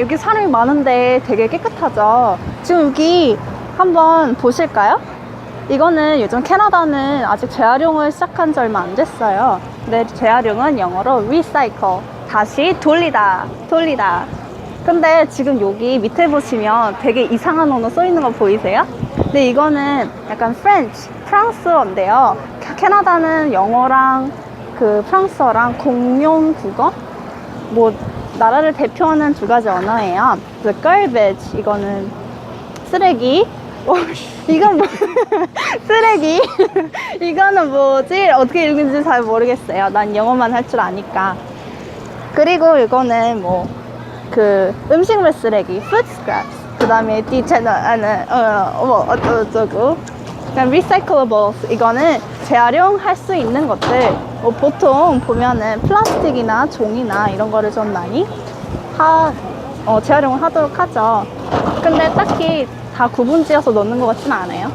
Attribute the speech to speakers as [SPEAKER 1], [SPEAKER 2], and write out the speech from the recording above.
[SPEAKER 1] 여기 사람이 많은데 되게 깨끗하죠. 지금 여기 한번 보실까요? 이거는 요즘 캐나다는 아직 재활용을 시작한 지 얼마 안 됐어요. 근데 재활용은 영어로 recycle. 다시 돌리다, 돌리다. 근데 지금 여기 밑에 보시면 되게 이상한 언어 써 있는 거 보이세요? 근데 이거는 약간 프렌치, 프랑스어인데요. 캐- 캐나다는 영어랑 그 프랑스어랑 공용 국어? 뭐 나라를 대표하는 두 가지 언어예요. The garbage 이거는 쓰레기. 어, 이건 뭐 쓰레기. 이거는 뭐지? 어떻게 읽는지 잘 모르겠어요. 난 영어만 할 줄 아니까. 그리고 이거는 뭐 그 음식물 쓰레기, food scraps. 그다음에 뒤에는 아는 어 뭐 어쩌고. 그냥 recyclables 이거는 재활용할 수 있는 것들. 뭐 보통 보면은 플라스틱이나 종이나 이런 거를 좀 많이 하 어, 재활용을 하도록 하죠. 근데 딱히 다 구분지어서 넣는 것 같지는 않아요.